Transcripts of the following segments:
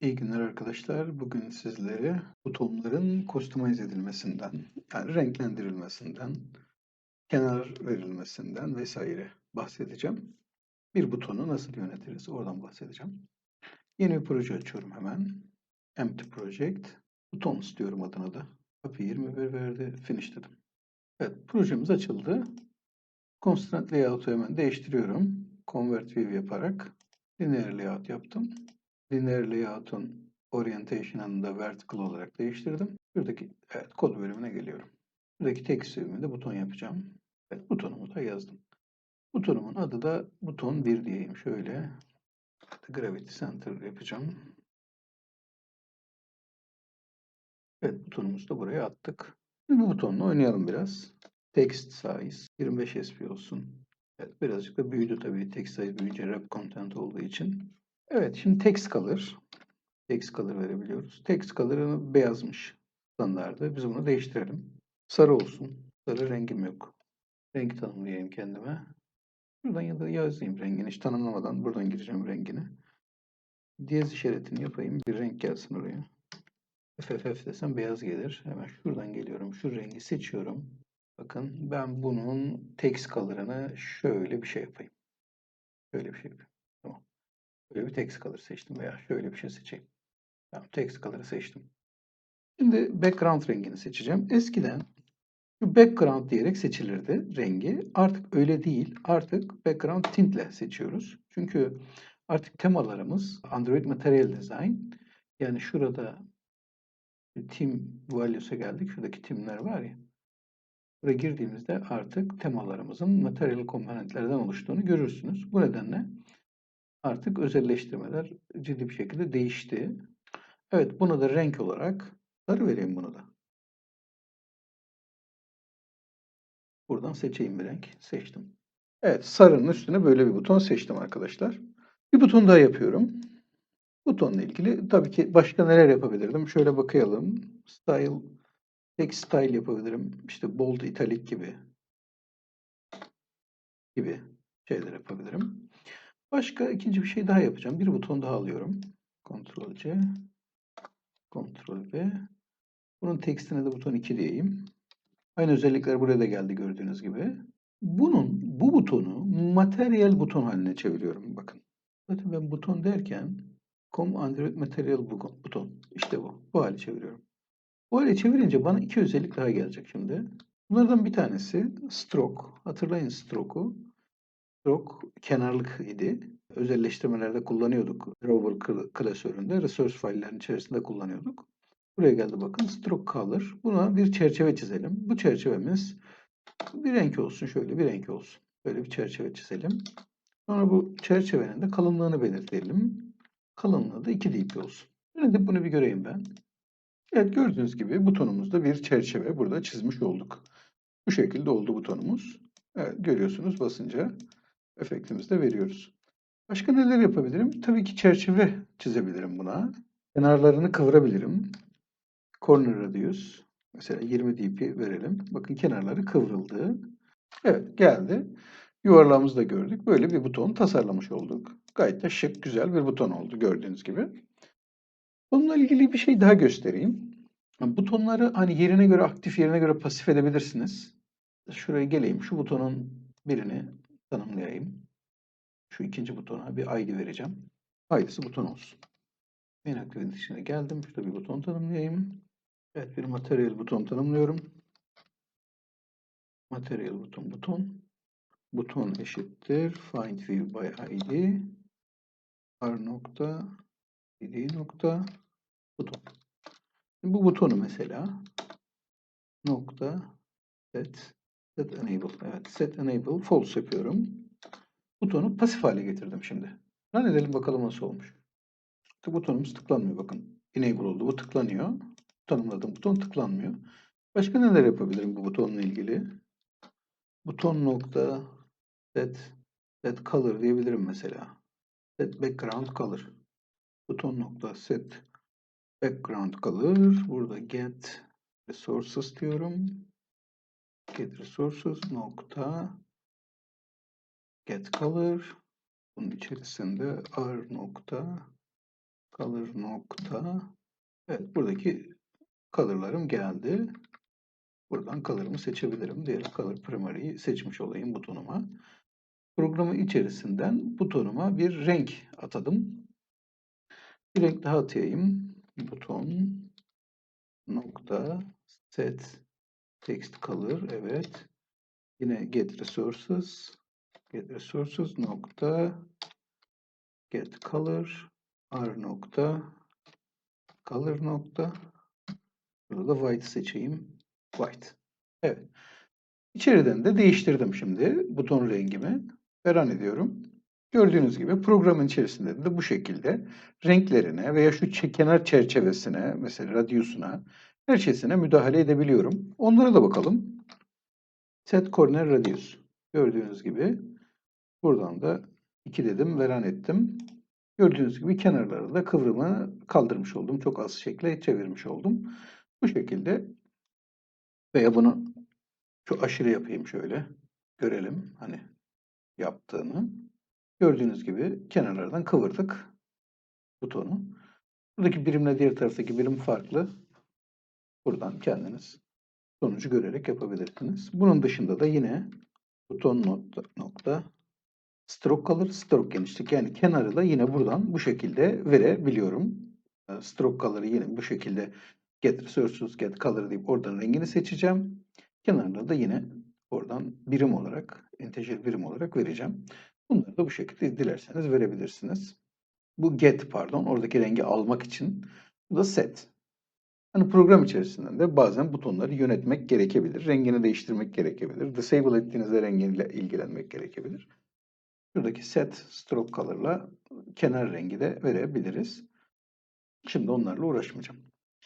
İyi günler arkadaşlar. Bugün sizlere butonların customize edilmesinden, yani renklendirilmesinden, kenar verilmesinden vesaire bahsedeceğim. Bir butonu nasıl yönetiriz oradan bahsedeceğim. Yeni bir proje açıyorum hemen. Empty Project. Buton istiyorum adına da. Copy 21 verdi. Finish dedim. Evet projemiz açıldı. Constraint Layout'u hemen değiştiriyorum. Convert View yaparak linear layout yaptım. Linear Layout'un orientation'ını da vertical olarak değiştirdim. Buradaki evet, kod bölümüne geliyorum. Buradaki text bölümünde buton yapacağım. Evet, butonumu da yazdım. Butonumun adı da buton 1 diyeyim. Şöyle Gravity Center yapacağım. Evet butonumuzu da buraya attık. Şimdi bu butonla oynayalım biraz. Text size 25 sp olsun. Evet birazcık da büyüdü tabii. Text size büyüyünce wrap content olduğu için. Evet şimdi text color. Text color verebiliyoruz. Text color'ı beyazmış standardı. Biz bunu değiştirelim. Sarı olsun. Sarı rengim yok. Renk tanımlayayım kendime. Buradan ya da yazayım rengini. Hiç tanımlamadan buradan gireceğim rengini. Diyez işaretini yapayım. Bir renk gelsin oraya. FFF desem beyaz gelir. Hemen şuradan geliyorum. Şu rengi seçiyorum. Bakın ben bunun text color'ını şöyle bir şey yapayım. Şöyle bir şey yapayım. Böyle bir text color seçtim veya şöyle bir şey seçeyim. Tamam, text color'ı seçtim. Şimdi background rengini seçeceğim. Eskiden şu background diyerek seçilirdi rengi. Artık öyle değil. Artık background tint ile seçiyoruz. Çünkü artık temalarımız Android Material Design. Yani şurada team values'a geldik. Şuradaki timler var ya. Buraya girdiğimizde artık temalarımızın materyal komponentlerden oluştuğunu görürsünüz. Bu nedenle artık özelleştirmeler ciddi bir şekilde değişti. Evet, buna da renk olarak sarı vereyim bunu da. Buradan seçeyim bir renk. Seçtim. Evet, sarının üstüne böyle bir buton seçtim arkadaşlar. Bir buton daha yapıyorum. Butonla ilgili tabii ki başka neler yapabilirdim? Şöyle bakayalım. Style, text style yapabilirim. İşte bold, italic gibi gibi şeyler yapabilirim. Başka ikinci bir şey daha yapacağım. Bir buton daha alıyorum. Ctrl C. Ctrl V. Bunun tekstine de buton 2 diyeyim. Aynı özellikler buraya da geldi gördüğünüz gibi. Bunun bu butonu materyal buton haline çeviriyorum bakın. Zaten ben buton derken com Android Material buton. İşte bu. Bu hale çeviriyorum. Bu hale çevirince bana iki özellik daha gelecek şimdi. Bunlardan bir tanesi stroke. Hatırlayın stroke'u. Stroke kenarlık idi. Özelleştirmelerde kullanıyorduk. Rover klasöründe, resource file'lerin içerisinde kullanıyorduk. Buraya geldi bakın. Stroke color. Buna bir çerçeve çizelim. Bu çerçevemiz bir renk olsun. Şöyle bir renk olsun. Böyle bir çerçeve çizelim. Sonra bu çerçevenin de kalınlığını belirtelim. Kalınlığı da 2 dp olsun. Şimdi bunu bir göreyim ben. Evet gördüğünüz gibi butonumuzda bir çerçeve burada çizmiş olduk. Bu şekilde oldu butonumuz. Evet görüyorsunuz basınca efektimizi de veriyoruz. Başka neler yapabilirim? Tabii ki çerçeve çizebilirim buna. Kenarlarını kıvırabilirim. Corner radius. Mesela 20 dp verelim. Bakın kenarları kıvrıldı. Evet geldi. Yuvarlağımızı da gördük. Böyle bir buton tasarlamış olduk. Gayet de şık, güzel bir buton oldu gördüğünüz gibi. Bununla ilgili bir şey daha göstereyim. Butonları hani yerine göre aktif, yerine göre pasif edebilirsiniz. Şuraya geleyim. Şu butonun birini tanımlayayım. Şu ikinci butona bir ID vereceğim. ID'si buton olsun. Main aktivitenin içine geldim. Şurada bir buton tanımlayayım. Evet bir materyal buton tanımlıyorum. Materyal buton buton. Buton eşittir. Find view by ID. R nokta id nokta buton. Bu butonu mesela nokta set set enable. Evet set enable false yapıyorum. Butonu pasif hale getirdim şimdi. Run edelim bakalım nasıl olmuş. Butonumuz tıklanmıyor bakın. Enable oldu. Bu tıklanıyor. Tanımladığım buton tıklanmıyor. Başka neler yapabilirim bu butonla ilgili? Buton nokta set set color diyebilirim mesela. Set background color. Buton nokta set background color. Burada get resources diyorum. Get resources nokta get color. Bunun içerisinde r nokta color nokta evet buradaki color'larım geldi. Buradan color'ımı seçebilirim. Diyelim color primary'yi seçmiş olayım butonuma. Programı içerisinden butonuma bir renk atadım. Bir renk daha atayım. Buton nokta set text color evet. Yine get resources get resources nokta get color r nokta color nokta burada da white seçeyim. White. Evet. İçeriden de değiştirdim şimdi buton rengimi. Veren ediyorum. Gördüğünüz gibi programın içerisinde de bu şekilde renklerine veya şu kenar çerçevesine, mesela radiusuna, her şeysine müdahale edebiliyorum. Onlara da bakalım. Set corner radius. Gördüğünüz gibi buradan da 2 dedim, veren ettim. Gördüğünüz gibi kenarları da kıvrımı kaldırmış oldum. Çok az şekle çevirmiş oldum. Bu şekilde veya bunu şu aşırı yapayım şöyle. Görelim hani yaptığını. Gördüğünüz gibi kenarlardan kıvırdık butonu. Buradaki birimle diğer taraftaki birim farklı. Buradan kendiniz sonucu görerek yapabilirsiniz. Bunun dışında da yine buton nokta, nokta stroke kalır. Stroke genişlik yani kenarı da yine buradan bu şekilde verebiliyorum. Ee, Stroke color'ı yine bu şekilde get resources get color deyip oradan rengini seçeceğim. Kenarları da yine oradan birim olarak, integer birim olarak vereceğim. Bunları da bu şekilde dilerseniz verebilirsiniz. Bu get pardon oradaki rengi almak için. Bu da set. Hani program içerisinden de bazen butonları yönetmek gerekebilir. Rengini değiştirmek gerekebilir. Disable ettiğinizde rengiyle ilgilenmek gerekebilir. Şuradaki set stroke color'la kenar rengi de verebiliriz. Şimdi onlarla uğraşmayacağım.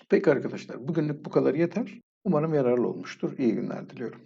Peki arkadaşlar bugünlük bu kadar yeter. Umarım yararlı olmuştur. İyi günler diliyorum.